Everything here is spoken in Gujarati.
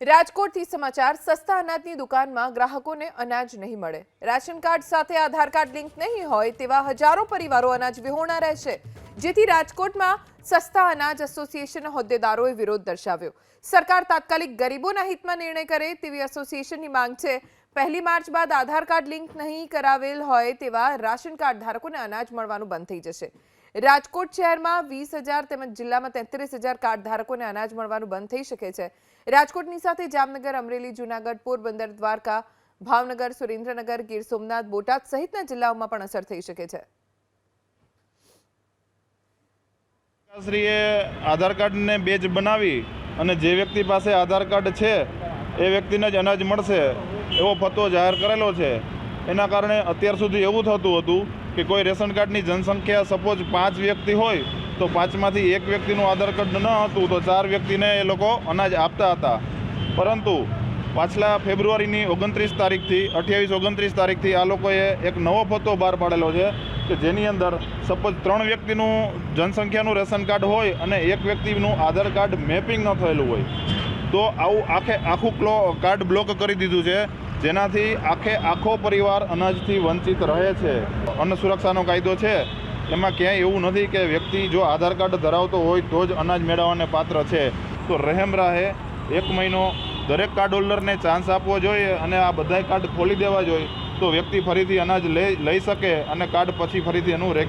રાજકોટથી સમાચાર, સસ્તા અનાજની દુકાનમાં ગ્રાહકોને અનાજ નહીં મળે. રાશન કાર્ડ સાથે આધાર કાર્ડ લિંક નહીં હોય તેવા હજારો પરિવારો અનાજ વિહોણા રહેશે જેથી રાજકોટમાં સસ્તા અનાજ એસોસિએશન હોદ્દેદારોએ વિરોધ દર્શાવ્યો. સરકાર તાત્કાલિક ગરીબોના હિતમાં નિર્ણય કરે તેવી એસોસિએશનની માંગ છે. પહેલી માર્ચ બાદ આધાર કાર્ડ લિંક નહીં કરાવેલ હોય તેવા રાશન કાર્ડ ધારકોને અનાજ મળવાનું બંધ થઈ જશે. રાજકોટ શહેરમાં વીસ હજાર તેમજ જિલ્લામાં તેત્રીસ હજાર કાર્ડ ધારકોને અનાજ મળવાનું બંધ થઈ શકે છે. રાજકોટની સાથે જામનગર, અમરેલી, જૂનાગઢ, પોરબંદર, દ્વારકા, ભાવનગર, સુરેન્દ્રનગર, ગીર સોમનાથ, બોટાદ સહિતના જિલ્લાઓમાં પણ અસર થઈ શકે છે. શ્રીએ આધાર કાર્ડને બેજ બનાવી અને જે વ્યક્તિ પાસે આધાર કાર્ડ છે, એ વ્યક્તિને જ અનાજ મળશે એવો ફતવો જાહેર કરેલો છે. એના કારણે અત્યાર સુધી એવું થતું હતું કે કોઈ રેશન કાર્ડની જનસંખ્યા સપોઝ પાંચ વ્યક્તિ હોય, તો પાંચમાંથી એક વ્યક્તિનું આધાર કાર્ડ ન હતું, તો ચાર વ્યક્તિને એ લોકો અનાજ આપતા હતા. પરંતુ પાછલા ફેબ્રુઆરીની ઓગણત્રીસ તારીખથી, અઠ્યાવીસ ઓગણત્રીસ તારીખથી આ લોકોએ એક નવો પત્તો બહાર પાડેલો છે કે જેની અંદર સપોઝ ત્રણ વ્યક્તિનું જનસંખ્યાનું રેશન કાર્ડ હોય અને એક વ્યક્તિનું આધાર કાર્ડ મેપિંગ ન થયેલું હોય. તો આવું આખે આખું ક્લો કાર્ડ બ્લોક કરી દીધું છે, જેનાથી આખે આખો પરિવાર અનાજથી વંચિત રહે છે. અન્ન સુરક્ષાનો કાયદો છે. એમાં ક્યાંય એવું નથી કે વ્યક્તિ જો આધાર કાર્ડ ધરાવતો હોય તો જ અનાજ મેળવવાને પાત્ર છે. તો રહેમ રાહે, એક મહિનો દરેક કાર્ડ હોલ્ડરને ચાન્સ આપવો જોઈએ અને આ બધાય કાર્ડ ખોલી દેવા જોઈએ. તો વ્યક્તિ ફરીથી અનાજ લઈ લઈ શકે અને કાર્ડ પછી ફરીથી એનું રેગ્યુલર